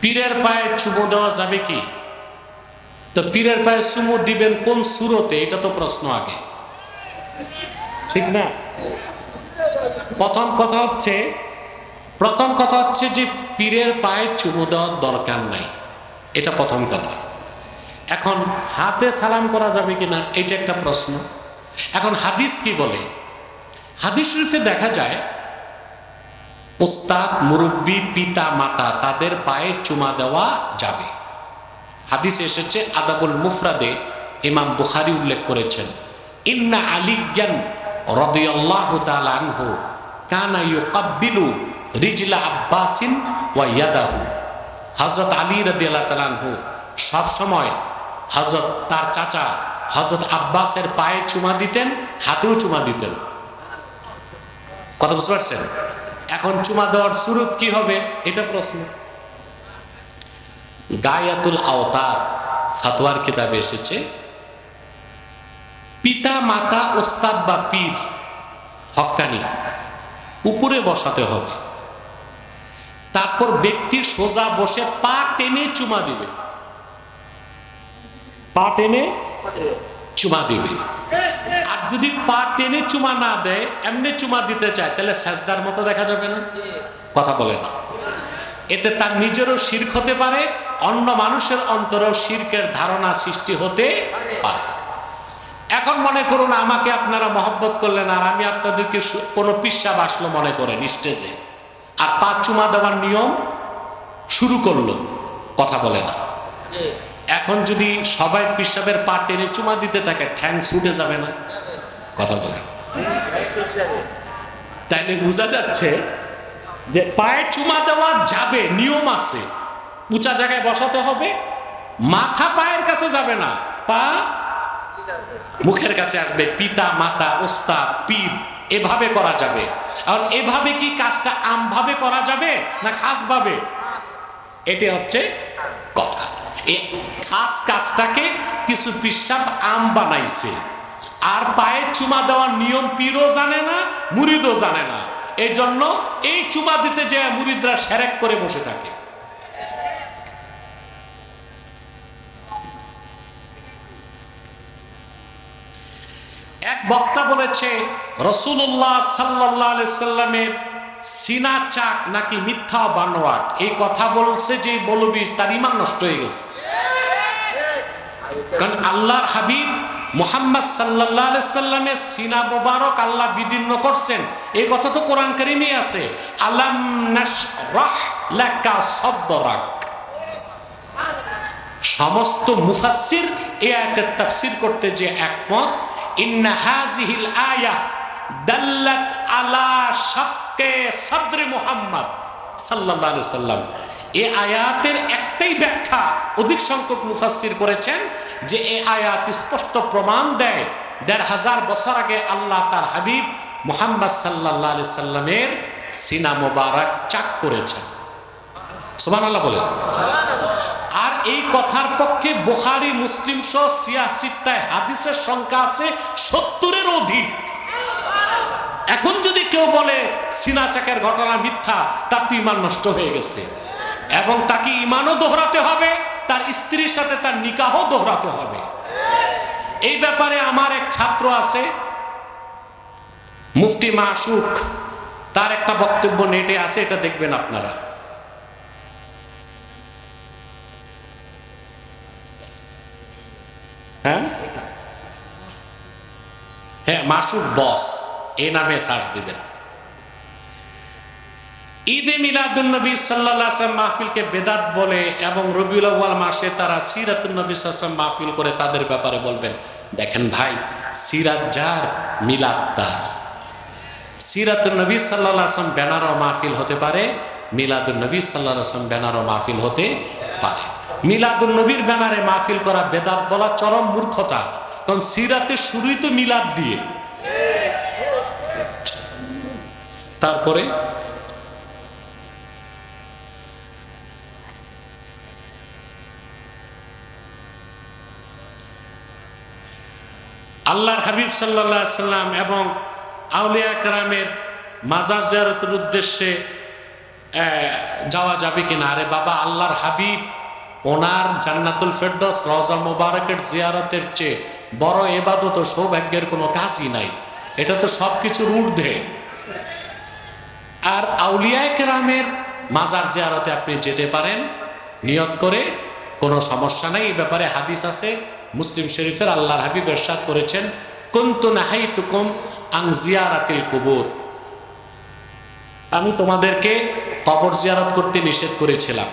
পীরের পায়ে চুমো দেওয়া যাবে কি? তো পীরের পায়ে চুমু দিবেন কোন সুরতে? এটা তো প্রশ্ন আগে। ঠিক না? প্রথম কথা হচ্ছে, প্রথম কথা হচ্ছে যে পীরের পায়ে চুমু দেওয়ার দরকার নাই। এটা প্রথম কথা। এখন হাতে সালাম করা যাবে কিনা, এটা একটা প্রশ্ন। এখন হাদিস কি বলে? হাদিস শরীফে দেখা যায় ওস্তাদ মুরব্বী, পিতা, মাতা, তাদের পায়ে চুমা দেওয়া যাবে। হাদিসে এসেছে, আদাবুল মুফরাদে ইমাম বুখারি উল্লেখ করেছেন, ইন্না আলিজ্ঞান রদিয়াল্লাহু তাআলা আনহু কানা ইউকাব্বিলু রিজলা আব্বাসিন ওয়া ইয়াদাহু। হযরত আলী রাদিয়াল্লাহু তাআলা আনহু সব সময় তার চাচা হযরত আব্বাসের পায়ে চুমা দিতেন, হাতেও চুমা দিতেন। কথা বুঝতে পারছেন? এখন চুমা দেওয়ার সুরত কি হবে? এটা প্রশ্ন। গায়াতুল আওতার ফাতোয়ার কিতাবে এসেছে পিতা মাতা ওস্তাদ বা পীর হকানি উপরে বসাতে হবে। তারপর ব্যক্তি সোজা বসে পা টেনে চুমা দিবে। পা টেনে চুমা দিবে। যদি পা টেনে চুমা না দেয়, এমনি চুমা দিতে চায়, তাহলে স্যাজদার মতো দেখা যাবে না? কথা বলে না। এতে তার নিজেরও শির্ক হতে পারে, অন্য মানুষের অন্তরেও শির্কের ধারণা সৃষ্টি হতে পারে। এখন মনে করুন, আমাকে আপনারা মহব্বত করলেন আর আমি আপনাদেরকে কোনো পিসাব আসলো মনে করেন স্টেজে। আর পা চুমা দেওয়ার নিয়ম শুরু করল, কথা বলে না। এখন যদি সবাই পিসাবের পা টেনে চুমা দিতে থাকে, ঠ্যাং ছুটে যাবে না। কথা বলে। তাইলে বোঝা যাচ্ছে যে পায়ে চুমা দেওয়া যাবে, নিয়ম আছে। উঁচা জায়গায় বসাতে হবে, মাথা পায়ের কাছে যাবে না, পা মুখের কাছে আসবে, পিতা, মাতা, ওস্তাদ, পীর, এভাবে করা যাবে। আর এভাবে কি কাজটা আমভাবে করা যাবে না খাসভাবে? এটি হচ্ছে কথা। এই খাস কাজটাকে কিছু পিসাব আম বানাইছে। আর পায়ে চুমা দেওয়ার নিয়ম পীরও জানে না, মুরিদও জানে না। এই জন্য এই চুমা দিতে যে মুরিদরা সেরেক করে বসে থাকে। এক বক্তা বলেছে রসুল্লাহ সাল্লাহ সাল্লামের সিনা চাক নাকি মিথ্যা বানোয়াট? এই কথা বলছে যে বলবি তার ইমান নষ্ট হয়ে গেছে। কারণ আল্লাহর হাবিব মোহাম্মদ সাল্লাহ সাল্লামের সিনা মোবারক আল্লাহ বিদীর্ণ করছেন। এই কথা তো কোরআন কারিমে আছে। আলাম সমস্ত মুফাসসির এ আয়াতের তাফসীর করতে যে একমত, ইন্না হাযিহিল আয়া দাল্লাত আলা শাক্কে সাদরে মুহাম্মদ আলাইহি সাল্লাম। এই আয়াতের একটাই ব্যাখ্যা অধিক সংখ্যক মুফাসসির করেছেন যে এই আয়াত স্পষ্ট প্রমাণ দেয়, দেড় হাজার বছর আগে আল্লাহ তার হাবিব মুহাম্মদ সাল্লাল্লাহু আলাইহি সাল্লামের সিনা মোবারক চাক করেছেন। সুবহানাল্লাহ বলেন। আর এই কথার পক্ষে বুখারি, মুসলিম সহ সিয়াসিত্তায় হাদিসের সংখ্যা আছে সত্তরের অধিক। এখন যদি কেউ বলে সিনা চাকের ঘটনা মিথ্যা, তার তো ইমান নষ্ট হয়ে গেছে। এবং তাকে ইমানও দোহরাতে হবে তার স্ত্রীর সাথে তার নিকাহ দোহরাতে হবে। এই ব্যাপারে আমার এক ছাত্র আছে, মুফতি মাসুক, তার একটা বক্তব্য নেটে আছে, এটা দেখবেন আপনারা। হ্যাঁ? হ্যাঁ মাসুদ বস এই নামে সার্চ দিবেন। ঈদে মিলাদুল নবী সাল্লাহ মাহফিলকে বেদাত বলে এবং রবিউল আউ্বাল মাসে তারা সিরাতুল নবী সাল্লাম মাহফিল করে তাদের ব্যাপারে বলবেন, দেখেন ভাই, সিরাত যার, মিলাদ তার। সিরাতুল নবী সাল্লাহ আসলাম ব্যানারও মাহফিল হতে পারে মিলাদুল নবী সাল্লাহ আসলাম ব্যানারও মাহফিল হতে পারে। মিলাদুল নবীর ব্যানারে মাহফিল করা বেদাত বলা চরম মূর্খতা, কারণ সিরাতে শুরুই তো মিলাদ দিয়ে। তারপরে আল্লাহর হাবিব সাল্লাহ সাল্লাম এবং আউলিয়া কারামের মাজার জিয়ারতের উদ্দেশ্যে যাওয়া যাবে কিনা? আরে বাবা, আল্লাহর হাবিব ওনার জান্নাতুল ফেরদৌস রজা মোবারকের জিয়ারতের চেয়ে বড় এবাদত সৌভাগ্যের কোনো কাজই নাই। এটা তো সব কিছুর ঊর্ধ্বে। আর আউলিয়ায় কেরামের মাজার জিয়ারতে আপনি যেতে পারেন, নিয়ত করে কোনো সমস্যা নেই। এই ব্যাপারে হাদিস আছে। মুসলিম শরীফের আল্লাহর হাবিব এরশাদ করেছেন, কুন্তু নাহাইতুকুম আং জিয়ারাতিল কুবুর। আমি তোমাদেরকে কবর জিয়ারত করতে নিষেধ করেছিলাম।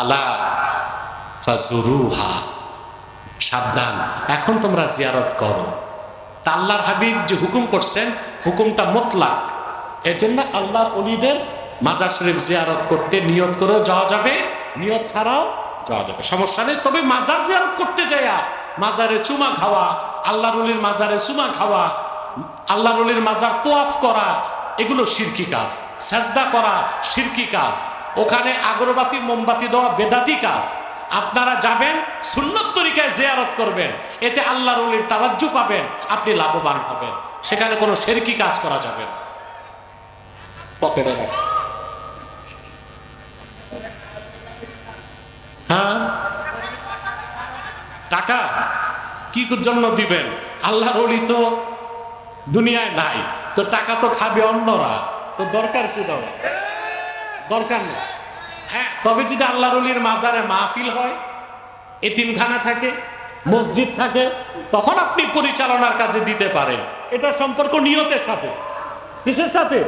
আলা সাবধান, এখন তোমরা জিয়ারত করো। তা আল্লাহর হাবিব যে হুকুম করছেন, হুকুমটা মোতলাক। এর জন্য আল্লাহর অলিদের মাজার শরীফ জিয়ারত করতে নিয়ত করেও যাওয়া যাবে, নিয়ত ছাড়াও যাওয়া যাবে। সমস্যা নেই, তবে মাজার জিয়ারত করতে যাইয়া, মাজারে চুমা খাওয়া, আল্লাহর অলির মাজারে চুমা খাওয়া, আল্লাহর অলির মাজার তোয়াফ করা, এগুলো শিরকি কাজ। সেজদা করা শিরকি কাজ। ওখানে আগরবাতি, মোমবাতি দেওয়া বেদাতি কাজ। আপনারা যাবেন, সুন্নত তরিকায় জিয়ারত করবেন। এতে আল্লাহর অলির তাবাজ্জু পাবেন, আপনি লাভবান হবেন। সেখানে কোনো শেরকি কাজ করা যাবে না। কি জন্য দিবেন? আল্লাহর অলি তো দুনিয়ায় নাই। তো টাকা তো খাবে অন্যরা। তো দরকার কি দাও? দরকার নেই। হ্যাঁ তবে যদি আল্লাহর অলির মাজারে মাহফিল হয় এতিমখানা থাকে মসজিদ থাকে তখন আপনি পরিচালনার কাজে দিতে পারেন। এটা সম্পর্ক নিয়তের সাথে। কিসের সাথে?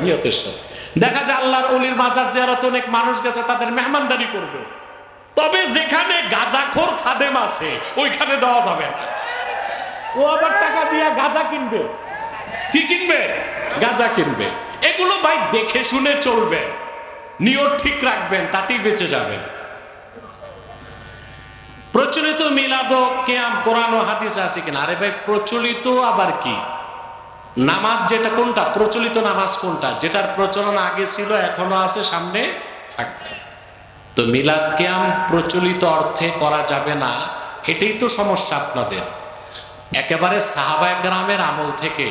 নিয়তের সাথে। দেখা যায় আল্লাহর অলির মাজার জিয়ারত অনেক মানুষ গেছে তাদের মেহমানদারি করবে। তবে যেখানে গাজাখোর খাদেম আছে ওইখানে দেওয়া যাবে না। ও আবার টাকা দিয়ে গাঁজা কিনবে। কি কিনবে? গাঁজা কিনবে। এগুলো ভাই দেখে শুনে চলবে। নিয়ত ঠিক রাখবেন তাতেই বেঁচে যাবেন। প্রচলিত মিলাদ কেয়াম কোরআন ও হাদিস আছে কিনা? আরে ভাই প্রচলিত আবার কি? নামাজ যেটা কোনটা? প্রচলিত নামাজ কোনটা? যেটার প্রচলন আগে ছিল এখনও আছে সামনে থাকবে। তো মিলাদ কেয়াম প্রচলিত অর্থে করা যাবে না, এটাই তো সমস্যা আপনাদের। একেবারে সাহাবা একরামের আমল থেকে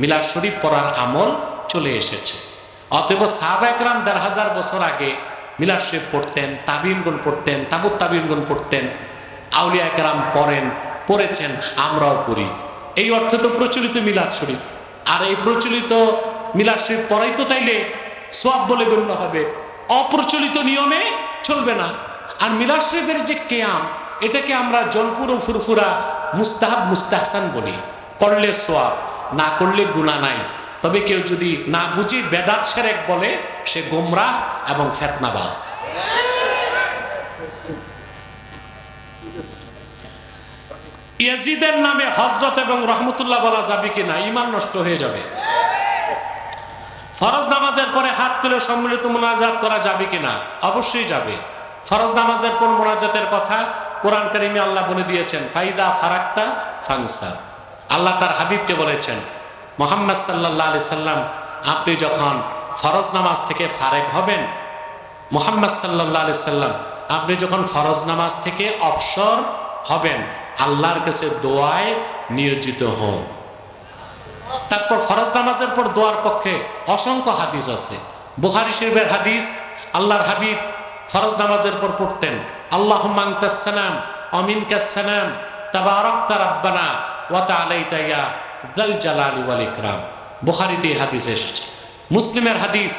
মিলাদ শরীফ পড়ার আমল চলে এসেছে। অতএব সাহাবা একরাম দেড় হাজার বছর আগে মিলাদ শরীফ পড়তেন তাবিনগুন পড়তেন, তাবুত তাবিনগুন পড়তেন, আউলিয়া একরাম পড়েন, পড়েছেন, আমরাও পড়ি। এই অর্থে তো প্রচলিত মিলাদ শরীফ। আর এই প্রচলিত মিলাদ শরীফ পড়াই তো তাইলে সব বলে গণ্য হবে। অপ্রচলিত নিয়মে চলবে না। আর মিলাদ শরীফের যে কেয়াম, এটাকে আমরা জলপুর ও ফুরফুরা মুস্তাহাব মুস্তাহসান বলি। করলে সোয়াব, না করলে গুণা নাই। তবে কেউ যদি না বুঝি বেদাত সেরেক বলে, সে গোমরা এবং ফেতনাবাস ইয়াজিদের নামে হজরত এবং রহমতুল্লাহ বলা যাবে কিনা, ইমান নষ্ট হয়ে যাবে। ফরজ নামাজের পরে হাত তুলে সম্মিলিত মোনাজাত করা যাবে কিনা? অবশ্যই যাবে। ফরজ নামাজের পর মোনাজাতের কথা কোরআন কারিমে আল্লাহ বলে দিয়েছেন, ফাইদা ফারাক্তা ফাংসা। আল্লাহ তার হাবিবকে বলেছেন, মোহাম্মদ সাল্লাহ আলি সাল্লাম, আপনি যখন ফরজ নামাজ থেকে ফারেক হবেন, মোহাম্মদ সাল্লাহ আলি সাল্লাম, আপনি যখন ফরজ নামাজ থেকে অবসর হবেন, আল্লাহর কাছে দোয়ায় নিয়োজিত হন। তারপর ফরজ নামাজের পর দোয়ার পক্ষে অসংখ্য হাদিস আছে। বুখারি শরীফের হাদিস, আল্লাহর হাবিব ফরজ নামাজের পর পড়তেন আল্লাহ মাংতাসালাম অমিন কাসালাম তাবারক ওয়াতা ইকরাম। হাদিস এসেছে। মুসলিমের হাদিস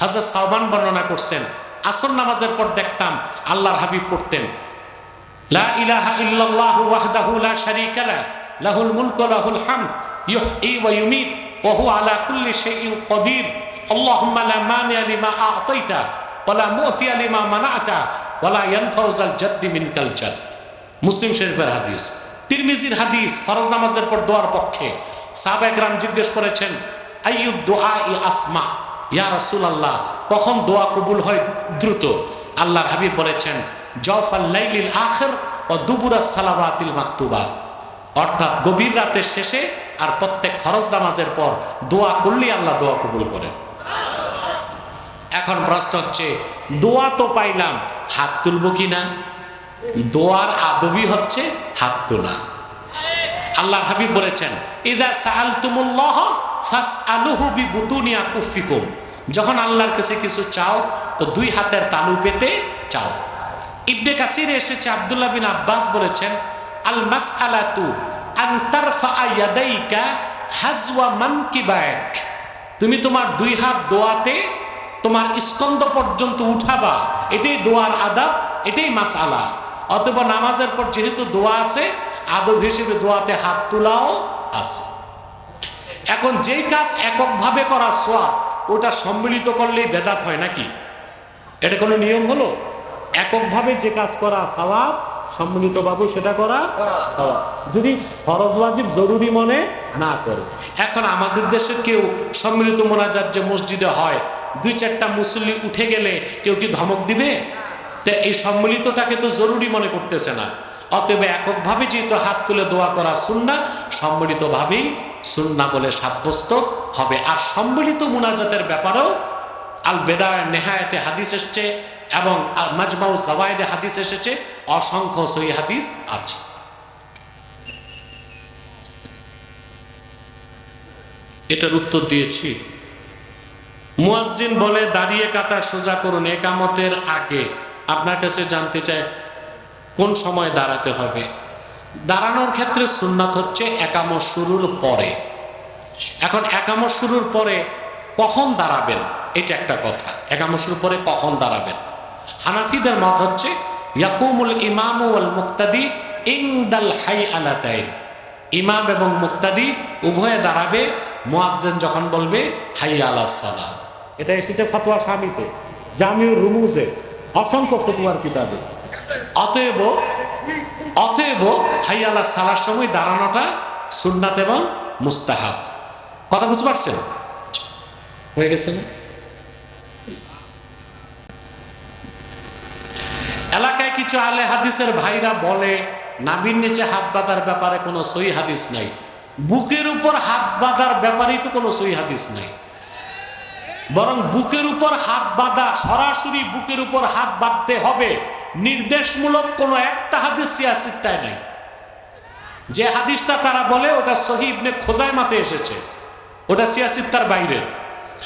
হাজরত সাহবান বর্ণনা করছেন, আসর নামাজের পর দেখতাম আল্লাহর হাবিব পড়তেন, লা ইলাহা ইল্লাল্লাহু ওয়াহদাহু লা শারীকা লাহুল মুলকু লাহুল হামদ। হুয়া আলা কুল্লি মুসলিম শরীফের হাদিস, তিরমিজির হাদিস, ফরজ নামাজের পর দোয়ার পক্ষে সাহাবা একরাম জিজ্ঞেস করেছেন দোয়া আসমা? ইয়া রাসূলুল্লাহ, কখন দোয়া কবুল হয় দ্রুত? আল্লাহর হাবিব বলেছেন লাইলিল আখির ও দুবুরা সালাওয়াতিল মাকতুবা। অর্থাৎ গভীর রাতের শেষে আর প্রত্যেক ফরজ নামাজের পর দোয়া করলেই আল্লাহ দোয়া কবুল করেন। এখন প্রশ্ন হচ্ছে, দোয়া তো পাইলাম, হাত তুলবো কি না? দোয়ার আদবি হচ্ছে হাত তোলা। আল্লাহ হাবিব বলেছেন, ইদা সাআলতুমুল্লাহ ফাসআলুহু বিবুতুনি আকুফিকুম। যখন আল্লাহর কাছে কিছু চাও, তো দুই হাতের তালু পেতে চাও। ইবনে কাসির এসেছে, আব্দুল্লাহ বিন আব্বাস বলেছেন, আল মাস আলাতু তুমি তোমার দুই হাত দোয়াতে তোমার স্কন্দ পর্যন্ত উঠাবা। এটাই দোয়ার আদাব, এটাই মাস আলা অথবা নামাজের পর যেহেতু দোয়া আছে, আদব হিসেবে দোয়াতে হাত তোলাও আছে। এখন যেই কাজ এককভাবে করা সোয়াব ওটা সম্মিলিত করলেই বেজাত হয় নাকি? এটা কোনো নিয়ম হলো? এককভাবে যে কাজ করা সওয়াব সম্মিলিতভাবে সেটা করা যদি ফরজ ওয়াজিব জরুরি মনে না করে। এখন আমাদের দেশে কেউ সম্মিলিত মোনাজাত যে মসজিদে হয়, দুই চারটা মুসল্লি উঠে গেলে কেউ কি ধমক দিবে? তো এই সম্মিলিতটাকে তো জরুরি মনে করতেছে না। অতএব এককভাবে যেহেতু হাত তুলে দোয়া করা সুন্না, সম্মিলিতভাবেই সুন্না বলে সাব্যস্ত হবে। আর সম্মিলিত মুনাজাতের ব্যাপারেও আল বেদায় নেহায়াতে হাদিস এসছে এবং মাজমাউ জাওয়ায়েদে হাদিস এসেছে। অসংখ্য সই হাদিস আছে। এটার উত্তর দিয়েছি। মুয়াজ্জিন বলে, দাঁড়িয়ে কাতার সোজা করুন, একামতের আগে আপনার কাছে জানতে চাই, কোন সময় দাঁড়াতে হবে? দাঁড়ানোর ক্ষেত্রে সুন্নাত হচ্ছে একামত শুরুর পরে। এখন একামত শুরুর পরে কখন দাঁড়াবেন? এটা একটা কথা। একামত শুরুর পরে কখন দাঁড়াবেন? হানাফিদের মত হচ্ছে ইয়াকুমুল ইমামু ওয়াল মুক্তাদি ইংদাল হাই আলাতাইন ইমাম এবং মুক্তাদি উভয়ে দাঁড়াবে মুয়াজ্জিন যখন বলবে হাই আলাস সালাহ এটা এসেছে ফতোয়া স্বামীতে জামিউর রুমুজে অসংখ্য ফতোয়ার কিতাবে। অতএব অতএব হাই আল্লাহ সালার সময় দাঁড়ানোটা সুন্নাত এবং মুস্তাহাব। কথা বুঝতে পারছেন? হয়ে গেছে এলাকায় কিছু আলে হাদিসের ভাইরা বলে, নাবির নিচে হাত বাঁধার ব্যাপারে কোনো সই হাদিস নাই। বুকের উপর হাত বাঁধার ব্যাপারেই তো কোনো সই হাদিস নাই। বরং বুকের উপর হাত বাঁধা, সরাসরি বুকের উপর হাত বাঁধতে হবে, নির্দেশমূলক কোনো একটা হাদিস সিয়াসিত্তায় নাই। যে হাদিসটা তারা বলে, ওটা সহিবনে খোঁজায় মাতে এসেছে। ওটা সিয়াসিত্তার বাইরে।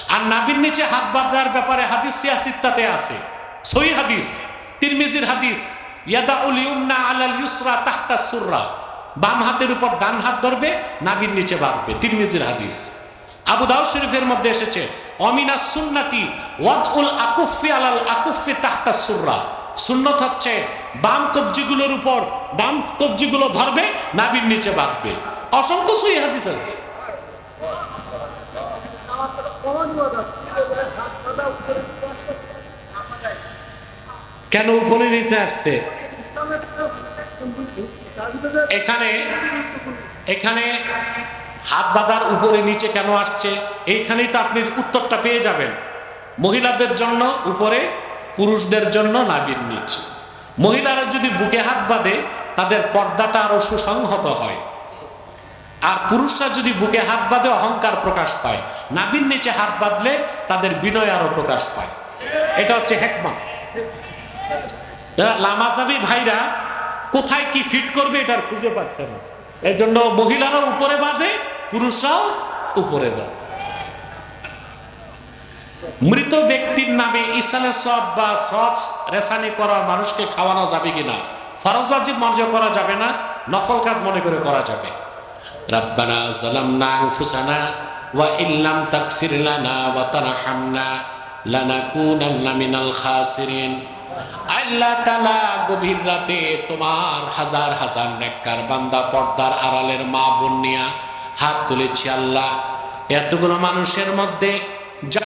আর নাবির নিচে হাত বাঁধার ব্যাপারে হাদিস সিয়াসিত্তাতে আছে। সহি হাদিস। তিরমিজির হাদিস সুররা। বাম হাতের উপর ডান হাত ধরবে নাবির নিচে বাঁধবে। তিরমিজির হাদিস। আবু দাউদ শরীফের মধ্যে এসেছে, অমিনা সুন্নাতি আকুফি আলাল আকুফি তাহতা সুররা। সুন্নত হচ্ছে, বাম কবজিগুলোর উপর ডান কবজিগুলো ধরবে নাবির নিচে বাঁধবে। অসংখ্য সহি হাদিস আছে। কেন উপরে নিচে আসছে? এখানে এখানে হাত বাঁধার উপরে নিচে কেন আসছে? এইখানেই তো আপনি উত্তরটা পেয়ে যাবেন। মহিলাদের জন্য উপরে, পুরুষদের জন্য নাবির নিচে। মহিলারা যদি বুকে হাত বাঁধে, তাদের পর্দাটা আরও সুসংহত হয়। আর পুরুষরা যদি বুকে হাত বাঁধে, অহংকার প্রকাশ পায়। নাবির নিচে হাত বাঁধলে তাদের বিনয় আরও প্রকাশ পায়। এটা হচ্ছে হেকমা। ভাইরা কোথায় কি ফিট করবে খুঁজে পাচ্ছে না। এই জন্য মহিলারা উপরে বাঁধে, পুরুষরাও উপরে বাঁধে। মৃত ব্যক্তির নামে ইসালে সব বা সব রেসানি করা মানুষকে খাওয়ানো যাবে কিনা? ফরজ মনে করা যাবে না, নফল কাজ মনে করে করা যাবে। রাব্বানা আল্লাহ তালা গভীর রাতে তোমার হাজার হাজার নেককার বান্দা পর্দার আড়ালের মা বোন নিয়া হাত তুলেছি আল্লাহ। এতগুলো মানুষের মধ্যে